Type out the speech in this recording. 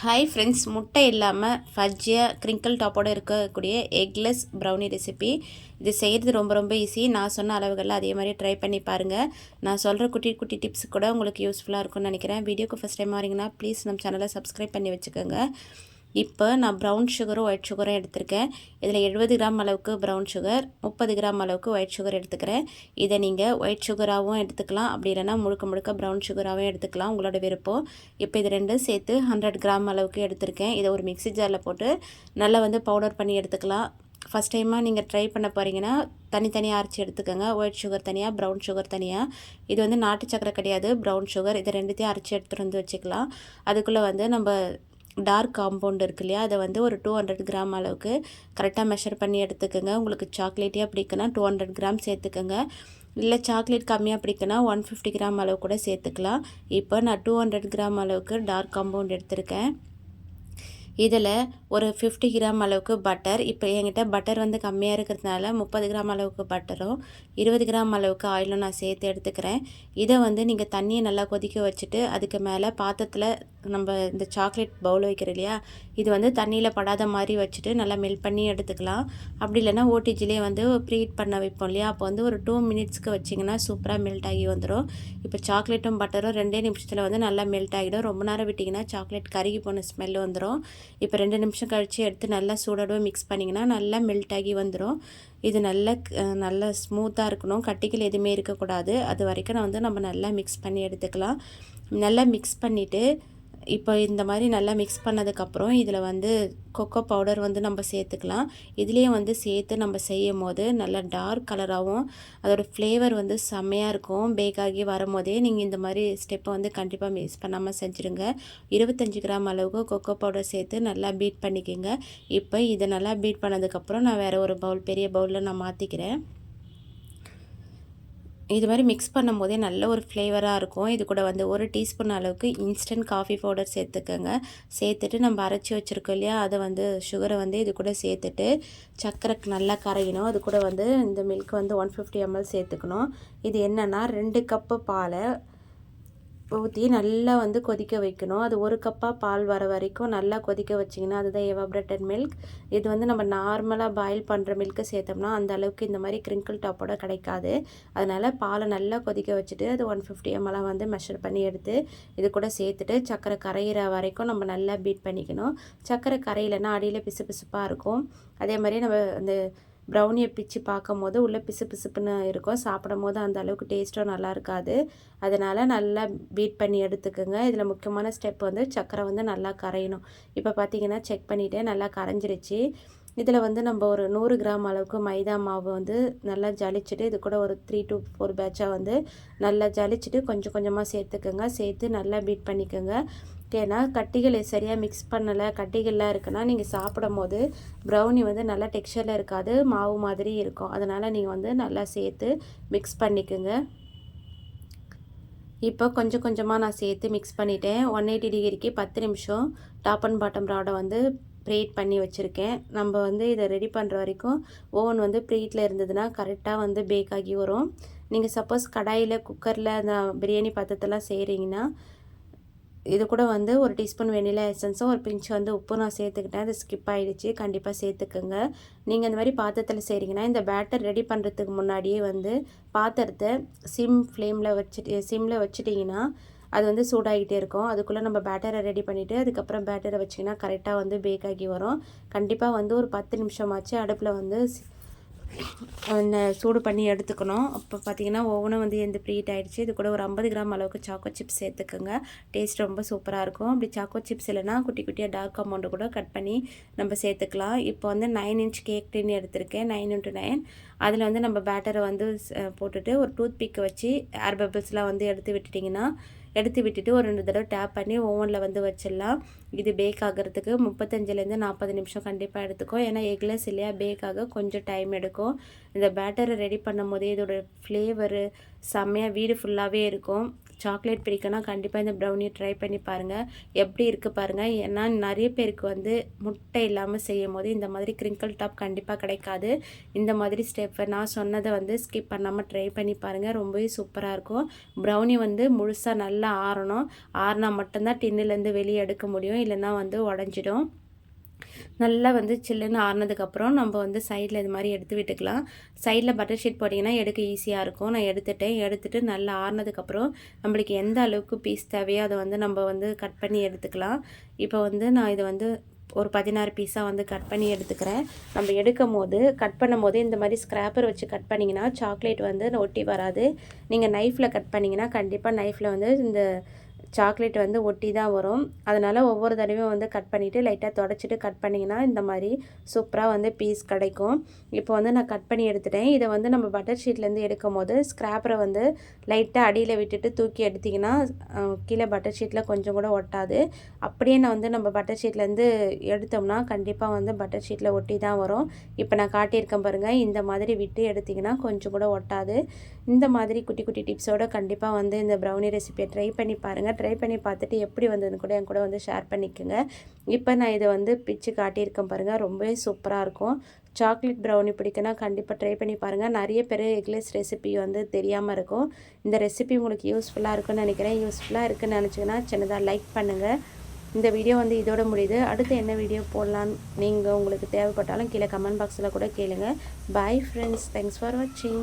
Hi friends முட்டை இல்லாமல் ஃபஜ்ஜியாக crinkle டாப்போடு இருக்கக்கூடிய எக்லெஸ் ப்ரௌனி ரெசிபி இது செய்கிறது ரொம்ப ரொம்ப ஈஸி நான் சொன்ன அளவுகளில் அதே மாதிரி ட்ரை பண்ணி பாருங்கள் நான் சொல்கிற குட்டி குட்டி டிப்ஸ் கூட உங்களுக்கு யூஸ்ஃபுல்லாக இருக்கும்னு நினைக்கிறேன். வீடியோக்கு ஃபஸ்ட் டைம் வரீங்கன்னா ப்ளீஸ் நம்ம சேனலை சப்ஸ்கிரைப் பண்ணி வச்சுக்கோங்க. இப்போ நான் ப்ரௌன் சுகரும் ஒயிட் சுகரும் எடுத்திருக்கேன். இதில் எழுபது கிராம் அளவுக்கு ப்ரௌன் சுகர் முப்பது கிராம் அளவுக்கு ஒயிட் சுகர் எடுத்துக்கிறேன். இதை நீங்கள் ஒயிட் சுகராகவும் எடுத்துக்கலாம். அப்படி இல்லைனா முழுக்க முழுக்க ப்ரௌன் சுகராகவும் எடுத்துக்கலாம். உங்களோட விருப்பம். இப்போ இது ரெண்டும் சேர்த்து ஹண்ட்ரட் கிராம் அளவுக்கு எடுத்திருக்கேன். இதை ஒரு மிக்சி ஜாரில் போட்டு நல்லா வந்து பவுடர் பண்ணி எடுத்துக்கலாம். ஃபஸ்ட் டைமாக நீங்கள் ட்ரை பண்ண போகிறீங்கன்னா தனித்தனியாக அரைச்சி எடுத்துக்கோங்க. ஒயிட் சுகர் தனியாக ப்ரௌன் சுகர் தனியாக இது வந்து நாட்டு சக்கரை கிடையாது. ப்ரௌன் சுகர் இதை ரெண்டுத்தையும் அரைச்சி எடுத்துகிட்டு வந்து வச்சுக்கலாம். அதுக்குள்ளே வந்து நம்ம டார்க் காம்பவுண்ட் இருக்கு இல்லையா? அதை வந்து ஒரு டூ ஹண்ட்ரட் கிராம் அளவுக்கு கரெக்டாக மெஷர் பண்ணி எடுத்துக்கோங்க. உங்களுக்கு சாக்லேட்டியாக பிடிக்குன்னா டூ ஹண்ட்ரட் கிராம் சேர்த்துக்கோங்க. இல்லை சாக்லேட் கம்மியாக பிடிக்குன்னா ஒன் ஃபிஃப்டி கிராம் அளவு கூட சேர்த்துக்கலாம். இப்போ நான் டூ ஹண்ட்ரட் கிராம் அளவுக்கு டார்க் காம்பவுண்ட் எடுத்திருக்கேன். இதில் ஒரு ஃபிஃப்டி கிராம் அளவுக்கு பட்டர் இப்போ என்கிட்ட பட்டர் வந்து கம்மியாக இருக்கிறதுனால முப்பது கிராம் அளவுக்கு பட்டரும் இருபது கிராம் அளவுக்கு ஆயிலும் நான் சேர்த்து எடுத்துக்கிறேன். இதை வந்து நீங்கள் தண்ணியை நல்லா கொதிக்க வச்சுட்டு அதுக்கு மேலே பாத்திரத்தில் நம்ம இந்த சாக்லேட் பவுல் வைக்கிற இல்லையா இது வந்து தண்ணியில் படாத மாதிரி வச்சுட்டு நல்லா மெல்ட் பண்ணி எடுத்துக்கலாம். அப்படி இல்லைன்னா ஓடிஜிலே வந்து ப்ரீட் பண்ண வைப்போம் இல்லையா அப்போ வந்து ஒரு டூ மினிட்ஸ்க்கு வச்சிங்கன்னா சூப்பராக மெல்ட் ஆகி வந்துடும் இப்போ சாக்லேட்டும் பட்டரும் ரெண்டே நிமிஷத்தில் வந்து நல்லா மெல்ட் ஆகிடும். ரொம்ப நேரம் விட்டிங்கன்னா சாக்லேட் கருகி போன ஸ்மெல் வந்துடும் இப்போ ரெண்டு நிமிஷம் கழித்து எடுத்து நல்லா சூடோட மிக்ஸ் பண்ணிங்கன்னா நல்லா மெல்ட் ஆகி வந்துடும் இது நல்லா நல்லா ஸ்மூத்தாக இருக்கணும். கட்டிகள் எதுவுமே இருக்கக்கூடாது. அது வரைக்கும் நான் வந்து நம்ம நல்லா மிக்ஸ் பண்ணி எடுத்துக்கலாம். நல்லா மிக்ஸ் பண்ணிவிட்டு இப்போ இந்த மாதிரி நல்லா மிக்ஸ் பண்ணதுக்கப்புறம் இதில் வந்து கொக்கோ பவுடர் வந்து நம்ம சேர்த்துக்கலாம். இதுலேயும் வந்து சேர்த்து நம்ம செய்யும் போது நல்லா டார்க் கலராகவும் அதோடய ஃப்ளேவர் வந்து செம்மையாக இருக்கும். பேக் ஆகி வரும்போதே நீங்கள் இந்த மாதிரி ஸ்டெப்பை வந்து கண்டிப்பாக மிஸ் பண்ணாமல் செஞ்சுருங்க. இருபத்தஞ்சி கிராம் அளவுக்கு கொக்கோ பவுடர் சேர்த்து நல்லா பீட் பண்ணிக்கோங்க. இப்போ இதை நல்லா பீட் பண்ணதுக்கப்புறம் நான் வேறு ஒரு பவுல் பெரிய பவுலில் நான் மாற்றிக்கிறேன் இது மாதிரி மிக்ஸ் பண்ணும் போதே நல்ல ஒரு ஃப்ளேவராக இருக்கும். இது கூட வந்து ஒரு டீஸ்பூன் அளவுக்கு இன்ஸ்டன்ட் காஃபி பவுடர் சேர்த்துக்கோங்க. சேர்த்துட்டு நம்ம அரைச்சி வச்சுருக்கோம் இல்லையா? அதை வந்து சுகரை வந்து இது கூட சேர்த்துட்டு சக்கரைக்கு நல்லா கரையணும். அது கூட வந்து இந்த மில்க் வந்து ஒன் ஃபிஃப்டி எம்எல் சேர்த்துக்கணும். இது என்னென்னா ரெண்டு கப்பு பாலை ஊற்றி நல்லா வந்து கொதிக்க வைக்கணும். அது ஒரு கப்பாக பால் வர வரைக்கும் நல்லா கொதிக்க வச்சிங்கன்னா அதுதான் எவாப்ரேட்டட் மில்க் இது வந்து நம்ம நார்மலாக பாயில் பண்ணுற மில்க்கு சேர்த்தோம்னா அந்த அளவுக்கு இந்த மாதிரி கிரிங்கிள் டாப்போட கிடைக்காது. அதனால் பாலை நல்லா கொதிக்க வச்சுட்டு அது ஒன் ஃபிஃப்டி எம்எல்லாம் வந்து மெஷர் பண்ணி எடுத்து இது கூட சேர்த்துட்டு சக்கரை கரையிற வரைக்கும் நம்ம நல்லா பீட் பண்ணிக்கணும். சக்கரை கரையிலன்னா அடியில் பிசு பிசுப்பாக இருக்கும். அதே மாதிரி நம்ம அந்த ப்ரௌனியை பிச்சு பார்க்கும் போது உள்ளே பிசு பிசுப்புன்னு இருக்கும். சாப்பிடும் போது அந்த அளவுக்கு டேஸ்ட்டும் நல்லா இருக்காது. அதனால் நல்லா பீட் பண்ணி எடுத்துக்கோங்க. இதில் முக்கியமான ஸ்டெப் வந்து சக்கரை வந்து நல்லா கரையணும். இப்போ பார்த்தீங்கன்னா செக் பண்ணிவிட்டு நல்லா கரைஞ்சிருச்சு. இதில் வந்து நம்ம ஒரு நூறு கிராம் அளவுக்கு மைதா மாவு வந்து நல்லா ஜலிச்சுட்டு இது கூட ஒரு த்ரீ டு ஃபோர் பேட்சாக வந்து நல்லா ஜலிச்சுட்டு கொஞ்சம் கொஞ்சமாக சேர்த்துக்கோங்க. சேர்த்து நல்லா பீட் பண்ணிக்கோங்க. ஏன்னா கட்டிகள் சரியாக மிக்ஸ் பண்ணலை கட்டிகள்லாம் இருக்குன்னா நீங்கள் சாப்பிடும் போது ப்ரௌனி வந்து நல்லா டெக்ஸ்டரில் இருக்காது மாவு மாதிரி இருக்கும். அதனால் நீங்கள் வந்து நல்லா சேர்த்து மிக்ஸ் பண்ணிக்கோங்க. இப்போ கொஞ்சம் கொஞ்சமாக நான் சேர்த்து மிக்ஸ் பண்ணிட்டேன். ஒன் எயிட்டி டிகிரிக்கு பத்து நிமிஷம் டாப் அண்ட் பாட்டம் ராடை வந்து ப்ரீட் பண்ணி வச்சுருக்கேன். நம்ம வந்து இதை ரெடி பண்ணுற வரைக்கும் ஓவன் வந்து ப்ரீட்டில் இருந்ததுன்னா கரெக்டாக வந்து பேக் ஆகி வரும். நீங்கள் சப்போஸ் கடாயில் குக்கரில் அந்த பிரியாணி பாத்திரத்தெல்லாம் செய்கிறீங்கன்னா இது கூட வந்து ஒரு டீஸ்பூன் வெனிலா எசன்ஸும் ஒரு பிஞ்ச் வந்து உப்பு நான் சேர்த்துக்கிட்டேன். அது ஸ்கிப் ஆகிடுச்சு கண்டிப்பாக சேர்த்துக்குங்க. நீங்கள் இந்த மாதிரி பாத்திரத்தில் செய்கிறீங்கன்னா இந்த பேட்டர் ரெடி பண்ணுறதுக்கு முன்னாடியே வந்து பாத்திரத்தை சிம் ஃப்ளேமில் வச்சுட்டு சிம்மில் வச்சுட்டிங்கன்னா அது வந்து சூடாகிட்டே இருக்கும். அதுக்குள்ளே நம்ம பேட்டரை ரெடி பண்ணிவிட்டு அதுக்கப்புறம் பேட்டரை வச்சிங்கன்னா கரெக்டாக வந்து பேக் ஆகி வரும். கண்டிப்பாக வந்து ஒரு பத்து நிமிஷமாச்சு அடுப்பில் வந்து சூடு பண்ணி எடுத்துக்கணும். அப்போ பார்த்தீங்கன்னா ஓவனும் வந்து எந்த ப்ரீட் ஆகிடுச்சு இது கூட ஒரு ஐம்பது கிராம் அளவுக்கு சாக்கோ சிப்ஸ் சேர்த்துக்கோங்க. டேஸ்ட் ரொம்ப சூப்பராக இருக்கும். அப்படி சாக்கோ சிப்ஸ் இல்லைனா குட்டி குட்டியாக டார்க் அமௌண்ட்டு கூட கட் பண்ணி நம்ம சேர்த்துக்கலாம். இப்போ வந்து நைன் இன்ச் கேக் டின் எடுத்திருக்கேன் நைன் இன்ட்டு நைன் அதில் வந்து நம்ம பேட்டரை வந்து போட்டுட்டு ஒரு டூத் பிக்கை வச்சு ஏர் பபிள்ஸ்லாம் வந்து எடுத்து விட்டுட்டிங்கன்னா எடுத்து விட்டுட்டு ஒரு ரெண்டு தடவை டேப் பண்ணி ஓவனில் வந்து வச்சிடலாம். இது பேக் ஆகிறதுக்கு முப்பத்தஞ்சிலேருந்து நாற்பது நிமிஷம் கண்டிப்பாக எடுத்துக்கும் ஏன்னா எக்லெஸ் இல்லையா பேக் ஆக கொஞ்சம் டைம் எடுக்கும். இந்த பேட்டரை ரெடி பண்ணும் போதே இதோட ஃப்ளேவரு செம்மையாக வீடு ஃபுல்லாகவே இருக்கும். சாக்லேட் பிடிக்கும்னா கண்டிப்பாக இந்த ப்ரௌனி ட்ரை பண்ணி பாருங்கள் எப்படி இருக்குது பாருங்கள் ஏன்னா நிறைய பேருக்கு வந்து முட்டை இல்லாமல் செய்யும் போது இந்த மாதிரி கிரிங்கிள் டாப் கண்டிப்பாக கிடைக்காது. இந்த மாதிரி ஸ்டெப்பை நான் சொன்னதை வந்து ஸ்கிப் பண்ணாமல் ட்ரை பண்ணி பாருங்கள் ரொம்பவே சூப்பராக இருக்கும். ப்ரௌனி வந்து முழுசாக நல்லா ஆறணும். ஆறினா மட்டும்தான் டின்னுலேருந்து வெளியே எடுக்க முடியும். இல்லைன்னா வந்து உடஞ்சிடும். நல்லா வந்து சில்லுன்னு ஆறினதுக்கப்புறம் நம்ம வந்து சைடில் இது மாதிரி எடுத்து விட்டுக்கலாம். சைடில் பட்டர் ஷீட் போட்டிங்கன்னா எடுக்க ஈஸியாக இருக்கும். நான் எடுத்துட்டேன். எடுத்துகிட்டு நல்லா ஆறினதுக்கப்புறம் நம்மளுக்கு எந்த அளவுக்கு பீஸ் தேவையோ அதை வந்து நம்ம வந்து கட் பண்ணி எடுத்துக்கலாம். இப்போ வந்து நான் இதை வந்து ஒரு பதினாறு பீஸாக வந்து கட் பண்ணி எடுத்துக்கிறேன். நம்ம எடுக்கும் போது கட் பண்ணும் போது இந்த மாதிரி ஸ்க்ராப்பர் வச்சு கட் பண்ணிங்கன்னா சாக்லேட் வந்து ஒட்டி வராது. நீங்கள் நைஃப்பில் கட் பண்ணிங்கன்னா கண்டிப்பாக நைஃப்பில் வந்து இந்த சாக்லேட் வந்து ஒட்டி தான் வரும். அதனால் ஒவ்வொரு தடவையும் வந்து கட் பண்ணிவிட்டு லைட்டாக தொடச்சிட்டு கட் பண்ணிங்கன்னா இந்த மாதிரி சூப்பராக வந்து பீஸ் கிடைக்கும். இப்போ வந்து நான் கட் பண்ணி எடுத்துட்டேன். இதை வந்து நம்ம பட்டர் ஷீட்லேருந்து எடுக்கும் போது ஸ்க்ராப்பரை வந்து லைட்டாக அடியில் விட்டுட்டு தூக்கி எடுத்திங்கன்னா கீழே பட்டர் ஷீட்டில் கொஞ்சம் கூட ஒட்டாது. அப்படியே நான் வந்து நம்ம பட்டர் ஷீட்லேருந்து எடுத்தோம்னா கண்டிப்பாக வந்து பட்டர் ஷீட்டில் ஒட்டி தான் வரும். இப்போ நான் காட்டியிருக்கேன் பாருங்கள் இந்த மாதிரி விட்டு எடுத்திங்கன்னா கொஞ்சம் கூட ஒட்டாது. இந்த மாதிரி குட்டி குட்டி டிப்ஸோடு கண்டிப்பாக வந்து இந்த ப்ரௌனி ரெசிபியை ட்ரை பண்ணி பாருங்கள் ட்ரை பண்ணி பார்த்துட்டு எப்படி வந்ததுன்னு கூட என் கூட வந்து ஷேர் பண்ணிக்கோங்க. இப்போ நான் இதை வந்து பிச்சு காட்டியிருக்கேன் பாருங்கள் ரொம்பவே சூப்பராக இருக்கும். சாக்லேட் ப்ரௌனி பிடிக்குன்னா கண்டிப்பாக ட்ரை பண்ணி பாருங்கள் நிறைய பேர் எக்லெஸ் ரெசிபி வந்து தெரியாமல் இருக்கும். இந்த ரெசிபி உங்களுக்கு யூஸ்ஃபுல்லாக இருக்குன்னு நினைக்கிறேன். யூஸ்ஃபுல்லாக இருக்குன்னு நினச்சிங்கன்னா சின்னதாக லைக் பண்ணுங்கள் இந்த வீடியோ வந்து இதோட முடியுது. அடுத்து என்ன வீடியோ போடலான்னு நீங்கள் உங்களுக்கு தேவைப்பட்டாலும் கீழே கமெண்ட் பாக்ஸில் கூட கேளுங்கள் பாய் ஃப்ரெண்ட்ஸ் தேங்க்ஸ் ஃபார் வாட்சிங்